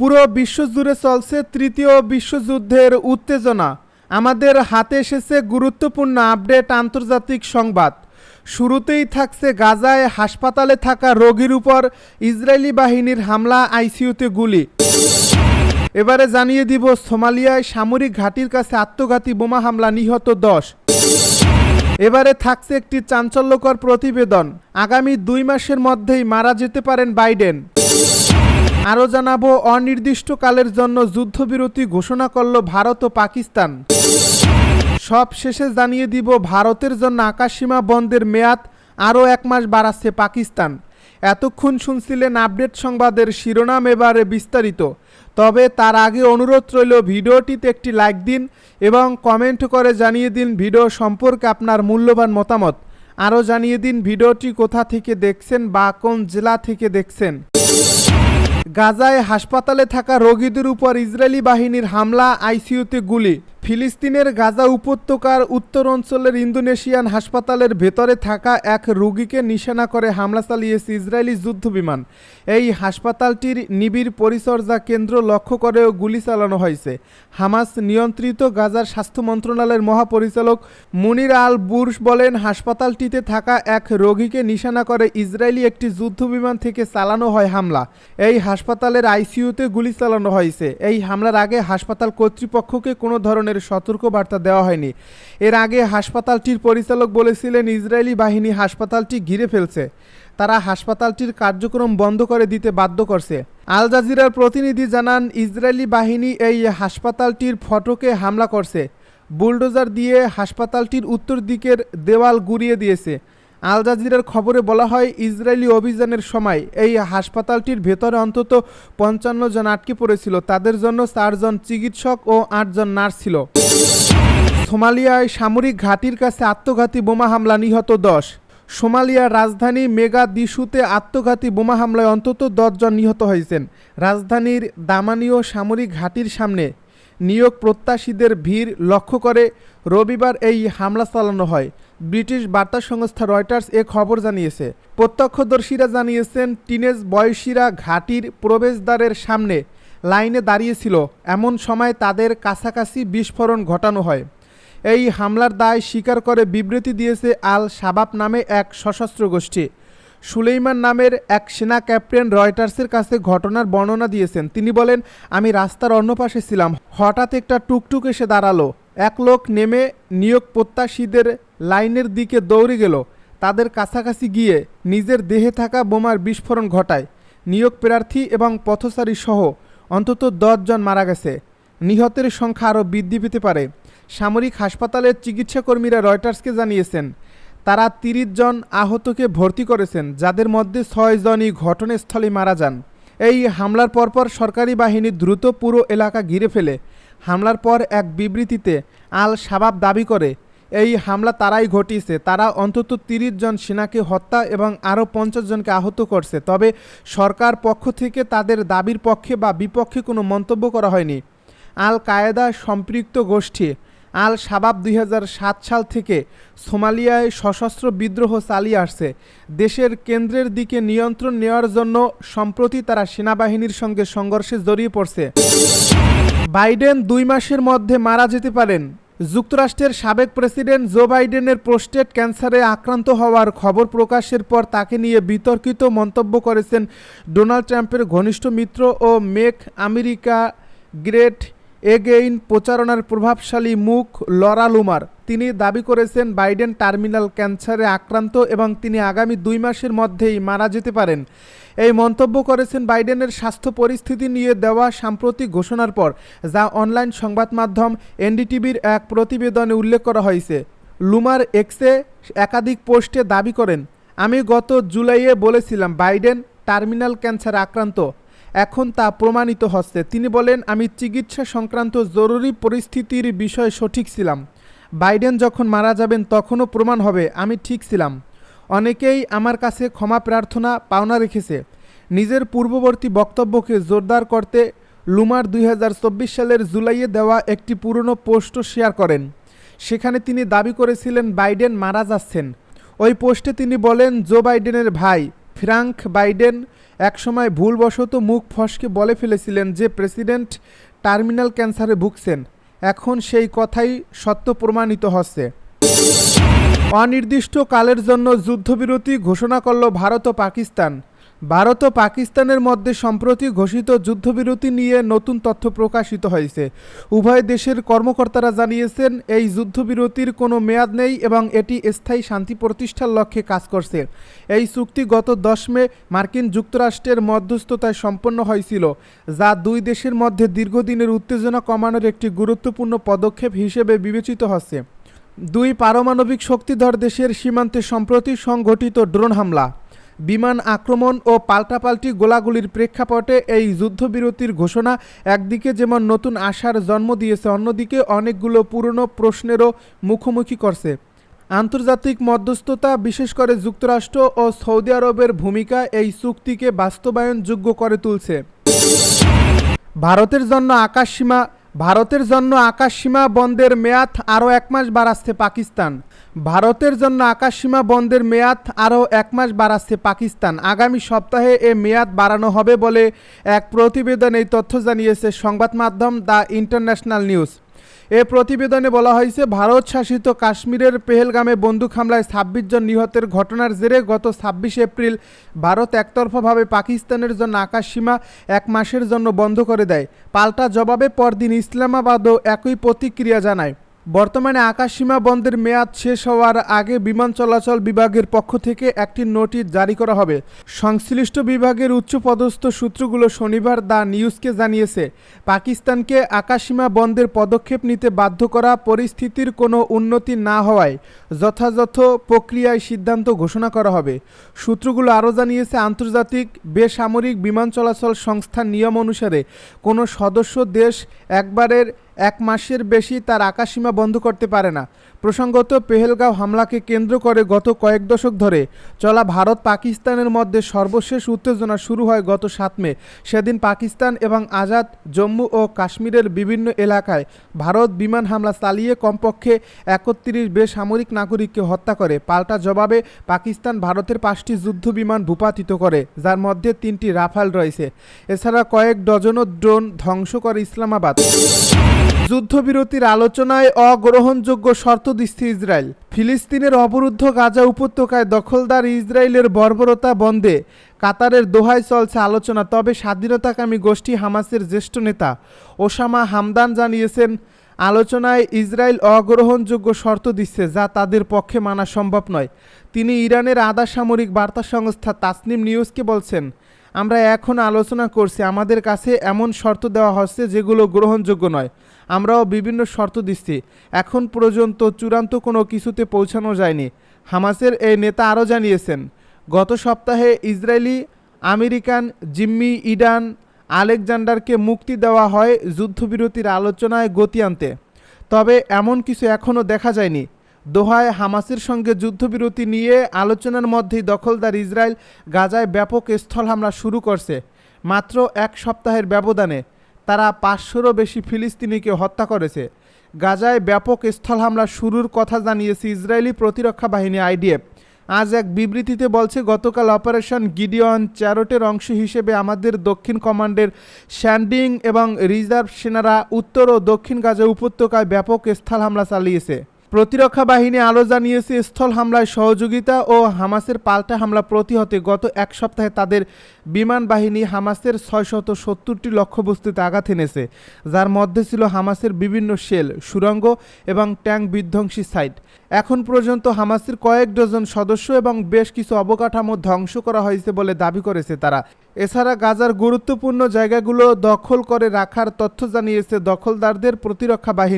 পুরো বিশ্বজুড়ে চলছে তৃতীয় বিশ্বযুদ্ধের উত্তেজনা। আমাদের হাতে এসেছে গুরুত্বপূর্ণ আপডেট আন্তর্জাতিক সংবাদ। শুরুতেই থাকছে গাজায় হাসপাতালে থাকা রোগীর উপর ইসরায়েলি বাহিনীর হামলা, আইসিইউতে গুলি। এবারে জানিয়ে দিব, সোমালিয়ায় সামরিক ঘাঁটির কাছে আত্মঘাতী বোমা হামলা, নিহত দশ। এবারে থাকছে একটি চাঞ্চল্যকর প্রতিবেদন। আগামী দুই মাসের মধ্যেই মারা যেতে পারেন বাইডেন। আরও জানাব, অনির্দিষ্টকালের জন্য যুদ্ধবিরতি ঘোষণা করল ভারত ও পাকিস্তান। সব শেষে জানিয়ে দিব, ভারতের জন্য আকাশসীমা বন্ধের মেয়াদ আরও এক মাস বাড়াচ্ছে পাকিস্তান। এতক্ষণ শুনছিলেন আপডেট সংবাদের শিরোনাম এবারে বিস্তারিত। তবে তার আগে অনুরোধ রইল, ভিডিওটিতে একটি লাইক দিন এবং কমেন্ট করে জানিয়ে দিন ভিডিও সম্পর্কে আপনার মূল্যবান মতামত। আরও জানিয়ে দিন ভিডিওটি কোথা থেকে দেখছেন বা কোন জেলা থেকে দেখছেন। গাজায় হাসপাতালে থাকা রোগীদের উপর ইসরায়েলি বাহিনীর হামলা আইসিইউতে গুলি। ফিলিস্তিনের গাজা উপত্যকার উত্তর অঞ্চলের ইন্দোনেশিয়ান হাসপাতালের ভেতরে থাকা এক রোগীকে নিশানা করে হামলা চালিয়েছে ইসরায়েলি যুদ্ধবিমান এই হাসপাতালটির নিবিড় পরিচর্যা কেন্দ্র লক্ষ্য করেও গুলি চালানো হয়েছে। হামাস নিয়ন্ত্রিত গাজার স্বাস্থ্য মন্ত্রণালয়ের মহাপরিচালক মুনির আল বুরস বলেন, হাসপাতালটিতে থাকা এক রোগীকে নিশানা করে ইসরায়েলি একটি যুদ্ধবিমান থেকে চালানো হয় হামলা। এই হাসপাতালের আইসিইউতে গুলি চালানো হয়েছে। এই হামলার আগে হাসপাতাল কর্তৃপক্ষকে কোনো ধরনের সতর্ক বার্তা দেওয়া হয়নি। এর আগে হাসপাতালটির পরিচালক বলেছিলেন, ইসরায়েলি বাহিনী হাসপাতালটি ঘিরে ফেলছে। তারা হাসপাতালটির কার্যক্রম বন্ধ করে দিতে বাধ্য করছে। আল জাজিরার প্রতিনিধি জানান, ইসরায়েলি বাহিনী এই হাসপাতালটির ফটকে হামলা করছে। বুলডোজার দিয়ে হাসপাতালটির উত্তর দিকের দেওয়াল গুড়িয়ে দিয়েছে। আল জাজিরার খবরে বলা হয়, ইসরায়েলি অভিযানের সময় এই হাসপাতালটির ভেতরে অন্তত পঞ্চান্ন জন আটকে পড়েছিল। তাদের জন্য চারজন চিকিৎসক ও আটজন নার্স ছিল। সোমালিয়ায় সামরিক ঘাঁটির কাছে আত্মঘাতী বোমা হামলা নিহত দশ। সোমালিয়ার রাজধানী মেগা দিশুতে আত্মঘাতী বোমা হামলায় অন্তত দশজন নিহত হয়েছেন। রাজধানীর দামানীয় সামরিক ঘাঁটির সামনে নিয়োগ প্রত্যাশীদের ভিড় লক্ষ্য করে রবিবার এই হামলা চালানো হয়। ব্রিটিশ বার্তা সংস্থা রয়টার্স এ খবর জানিয়েছে। প্রত্যক্ষদর্শীরা জানিয়েছেন, টিনেজ বয়সীরা ঘাটির প্রবেশদ্বারের সামনে লাইনে দাঁড়িয়েছিল। এমন সময় তাদের কাছাকাছি বিস্ফোরণ ঘটানো হয়। এই হামলার দায় স্বীকার করে বিবৃতি দিয়েছে আল শাবাব নামে এক সশস্ত্র গোষ্ঠী। সুলেইমান নামের এক সেনা ক্যাপ্টেন রয়টার্সের কাছে ঘটনার বর্ণনা দিয়েছেন। তিনি বলেন, আমি রাস্তার অন্য পাশে ছিলাম। হঠাৎ একটা টুকটুক এসে দাঁড়াল। এক লোক নেমে নিয়োগ প্রত্যাশীদের লাইনের দিকে দৌড়ে গেল। তাদের কাছাকাছি গিয়ে নিজের দেহে থাকা বোমার বিস্ফোরণ ঘটায়। নিয়োগ প্রার্থী এবং পথচারী সহ অন্তত জন মারা গেছে। নিহতের সংখ্যা আরও বৃদ্ধি পেতে পারে। সামরিক হাসপাতালের চিকিৎসাকর্মীরা রয়টার্সকে জানিয়েছেন তারা তিরিশ জন আহতকে ভর্তি করেছেন, যাদের মধ্যে ছয় জনই ঘটনাস্থলে মারা যান। এই হামলার পরপর সরকারি বাহিনী দ্রুত পুরো এলাকা ঘিরে ফেলে। হামলার পর এক বিবৃতিতে আল শাবাব দাবি করে, এই হামলা তারাই ঘটিয়েছে। তারা অন্তত তিরিশ জন সেনাকে হত্যা এবং আরও পঞ্চাশ জনকে আহত করছে। তবে সরকার পক্ষ থেকে তাদের দাবির পক্ষে বা বিপক্ষে কোনো মন্তব্য করা হয়নি। আল কায়েদা সম্পৃক্ত গোষ্ঠী আল শাবাব দুই হাজার সাত সাল থেকে সোমালিয়ায় সশস্ত্র বিদ্রোহ চালিয়ে আসছে। দেশের কেন্দ্রের দিকে নিয়ন্ত্রণ নেওয়ার জন্য সম্প্রতি তারা সেনাবাহিনীর সঙ্গে সংঘর্ষে জড়িয়ে পড়ছে। বাইডেন দুই মাসের মধ্যে মারা যেতে পারেন। যুক্তরাষ্ট্রের সাবেক প্রেসিডেন্ট জো বাইডেনের প্রোস্টেট ক্যান্সারে আক্রান্ত হওয়ার খবর প্রকাশের পর তাকে নিয়ে বিতর্কিত মন্তব্য করেছেন ডোনাল্ড ট্রাম্পের ঘনিষ্ঠ মিত্র ও মেক আমেরিকা গ্রেট এগেইন প্রচারণার প্রভাবশালী মুখ লরা লুমার তিনি দাবি করেছেন, বাইডেন টার্মিনাল ক্যান্সারে আক্রান্ত এবং তিনি আগামী দুই মাসের মধ্যেই মারা যেতে পারেন। এই মন্তব্য করেছেন বাইডেনের স্বাস্থ্য পরিস্থিতি নিয়ে দেওয়া সাম্প্রতিক ঘোষণার পর, যা অনলাইন সংবাদ মাধ্যম এনডিটিভির এক প্রতিবেদনে উল্লেখ করা হয়েছে। লুমার এক্সে একাধিক পোস্টে দাবি করেন, আমি গত জুলাইয়ে বলেছিলাম, বাইডেন টার্মিনাল ক্যান্সার আক্রান্ত। এখন তা প্রমাণিত হচ্ছে। তিনি বলেন, আমি চিকিৎসা সংক্রান্ত জরুরি পরিস্থিতির বিষয়ে সঠিক ছিলাম। বাইডেন যখন মারা যাবেন তখনও প্রমাণ হবে, আমি ঠিক ছিলাম। অনেকেই আমার কাছে ক্ষমা প্রার্থনা, পাওনা রেখেছে। নিজের পূর্ববর্তী বক্তব্যকে জোরদার করতে লুমার দুই হাজার চব্বিশ সালের জুলাইয়ে দেওয়া একটি পুরনো পোস্টও শেয়ার করেন। সেখানে তিনি দাবি করেছিলেন, বাইডেন মারা যাচ্ছেন। ওই পোস্টে তিনি বলেন, জো বাইডেনের ভাই। ফ্রাঙ্ক বাইডেন একসময় ভুলবশত মুখ ফসকে বলে ফেলেছিলেন যে প্রেসিডেন্ট টার্মিনাল ক্যান্সারে ভুগছেন। এখন সেই কথাই সত্য প্রমাণিত হচ্ছে। অনির্দিষ্টকালের জন্য যুদ্ধবিরতি ঘোষণা করল ভারত ও পাকিস্তান। ভারত ও পাকিস্তানের মধ্যে সম্প্রতি ঘোষিত যুদ্ধবিরতি নিয়ে নতুন তথ্য প্রকাশিত হয়েছে। উভয় দেশের কর্মকর্তারা জানিয়েছেন, এই যুদ্ধবিরতির কোনো মেয়াদ নেই এবং এটি স্থায়ী শান্তি প্রতিষ্ঠার লক্ষ্যে কাজ করছে। এই চুক্তি গত দশ মে মার্কিন যুক্তরাষ্ট্রের মধ্যস্থতায় সম্পন্ন হয়েছিল, যা দুই দেশের মধ্যে দীর্ঘদিনের উত্তেজনা কমানোর একটি গুরুত্বপূর্ণ পদক্ষেপ হিসেবে বিবেচিত হচ্ছে। দুই পারমাণবিক শক্তিধর দেশের সীমান্তে সম্প্রতি সংঘটিত ড্রোন হামলা। বিমান আক্রমণ ও পাল্টাপাল্টি গোলাগুলির প্রেক্ষাপটে এই যুদ্ধবিরতির ঘোষণা একদিকে যেমন নতুন আশার জন্ম দিয়েছে, অন্যদিকে অনেকগুলো পুরনো প্রশ্নেরও মুখোমুখি করছে। আন্তর্জাতিক মধ্যস্থতা, বিশেষ করে যুক্তরাষ্ট্র ও সৌদি আরবের ভূমিকা এই চুক্তিকে বাস্তবায়নযোগ্য করে তুলছে। ভারতের জন্য আকাশসীমা ভারতের জন্য আকাশসীমা বন্ধের মেয়াদ আরও এক মাস বাড়াচ্ছে পাকিস্তান। ভারতের জন্য আকাশসীমা বন্ধের মেয়াদ আরও এক মাস বাড়াচ্ছে পাকিস্তান। আগামী সপ্তাহে এ মেয়াদ বাড়ানো হবে বলে এক প্রতিবেদন এই তথ্য জানিয়েছে সংবাদ মাধ্যম দ্য ইন্টারন্যাশনাল নিউজ। এ প্রতিবেদনে বলা হয়েছে, ভারত শাসিত কাশ্মীরের পেহেলগামে বন্দুক হামলায় ছাব্বিশ জন নিহতের ঘটনার জেরে গত ছাব্বিশ এপ্রিল ভারত একতরফাভাবে পাকিস্তানের জন্য আকাশসীমা এক মাসের জন্য বন্ধ করে দেয়। পাল্টা জবাবে পরদিন ইসলামাবাদও একই প্রতিক্রিয়া জানায়। বর্তমানে আকাশসীমা বন্ধের মেয়াদ শেষ হওয়ার আগে বিমান চলাচল বিভাগের পক্ষ থেকে একটি নোটিশ জারি করা হবে। সংশ্লিষ্ট বিভাগের উচ্চপদস্থ সূত্রগুলো শনিবার দ্য নিউজকে জানিয়েছে, পাকিস্তানকে আকাশসীমা বন্ধের পদক্ষেপ নিতে বাধ্য করা পরিস্থিতির কোনো উন্নতি না হওয়ায় যথাযথ প্রক্রিয়ায় সিদ্ধান্ত ঘোষণা করা হবে। সূত্রগুলো আরও জানিয়েছে, আন্তর্জাতিক বেসামরিক বিমান চলাচল সংস্থার নিয়ম অনুসারে কোনো সদস্য দেশ একবারের এক মাসের বেশি তার আকাশসীমা বন্ধ করতে পারে না। প্রসঙ্গত, পেহেলগাঁও হামলাকে কেন্দ্র করে গত কয়েক দশক ধরে চলা ভারত পাকিস্তানের মধ্যে সর্বশেষ উত্তেজনা শুরু হয় গত সাত মে। সেদিন পাকিস্তান এবং আজাদ, জম্মু ও কাশ্মীরের বিভিন্ন এলাকায় ভারত বিমান হামলা চালিয়ে কমপক্ষে একত্রিশ বেসামরিক নাগরিককে হত্যা করে। পাল্টা জবাবে পাকিস্তান ভারতের পাঁচটি যুদ্ধ বিমান ভূপাতিত করে, যার মধ্যে তিনটি রাফাল রয়েছে। এছাড়া কয়েক ডজনও ড্রোন ধ্বংস করে ইসলামাবাদ। যুদ্ধবিরতির আলোচনায় অগ্রহণযোগ্য শর্ত দিচ্ছে ইসরায়েল। ফিলিস্তিনের অবরুদ্ধ গাজা উপত্যকায় দখলদার ইসরায়েলের বর্বরতা বন্ধে কাতারের দোহায় চলছে আলোচনা, তবে স্বাধীনতাকামী গোষ্ঠী হামাসের জ্যেষ্ঠ নেতা ওসামা হামদান জানিয়েছেন, আলোচনায় ইসরায়েল অগ্রহণযোগ্য শর্ত দিচ্ছে যা তাদের পক্ষে মানা সম্ভব নয়। তিনি ইরানের আধা সামরিক বার্তা সংস্থা তাসনিম নিউজকে বলছেন, আমরা এখন আলোচনা করছি, আমাদের কাছে এমন শর্ত দেওয়া হচ্ছে যেগুলো গ্রহণযোগ্য নয়। আমরাও বিভিন্ন শর্ত দিচ্ছি। এখন পর্যন্ত চূড়ান্ত কোনো কিছুতে পৌঁছানো যায়নি। হামাসের এই নেতা আরও জানিয়েছেন, গত সপ্তাহে ইসরায়েলি, আমেরিকান, জিম্মি ইডান আলেকজান্ডারকে মুক্তি দেওয়া হয় যুদ্ধবিরতির আলোচনায় গতি আনতে। তবে এমন কিছু এখনও দেখা যায়নি। দোহায় হামাসের সঙ্গে যুদ্ধবিরতি নিয়ে আলোচনার মধ্যেই দখলদার ইসরায়েল গাজায় ব্যাপক স্থল হামলা শুরু করছে। মাত্র এক সপ্তাহের ব্যবধানে তারা পাঁচশোরও বেশি ফিলিস্তিনিকে হত্যা করেছে। গাজায় ব্যাপক স্থল হামলা শুরুর কথা জানিয়েছে ইসরায়েলি প্রতিরক্ষা বাহিনী আইডিএফ। আজ এক বিবৃতিতে বলছে, গতকাল অপারেশন গিডিয়ন চ্যারোটের অংশ হিসেবে আমাদের দক্ষিণ কমান্ডের স্যান্ডিং এবং রিজার্ভ সেনারা উত্তর ও দক্ষিণ গাজা উপত্যকায় ব্যাপক স্থল হামলা চালিয়েছে। প্রতিরক্ষা বাহিনী আরও জানিয়েছে, স্থল হামলায় সহযোগিতা ও হামাসের পাল্টা হামলা প্রতিহতে গত এক সপ্তাহে তাদের বিমান বাহিনী হামাসের ছয়শত সত্তরটি লক্ষ্যবস্তুতে আঘাত এনেছে। যার মধ্যে ছিল হামাসের বিভিন্ন শেল সুড়ঙ্গ এবং ট্যাঙ্ক বিধ্বংসী সাইট। এখন পর্যন্ত হামাসের কয়েক ডজন সদস্য এবং বেশ কিছু অবকাঠামো ধ্বংস করা হয়েছে বলে দাবি করেছে তারা। এছাড়া গাজার গুরুত্বপূর্ণ জায়গাগুলো দখল করে রাখার তথ্য জানিয়েছে দখলদারদের প্রতিরক্ষা বাহিনী।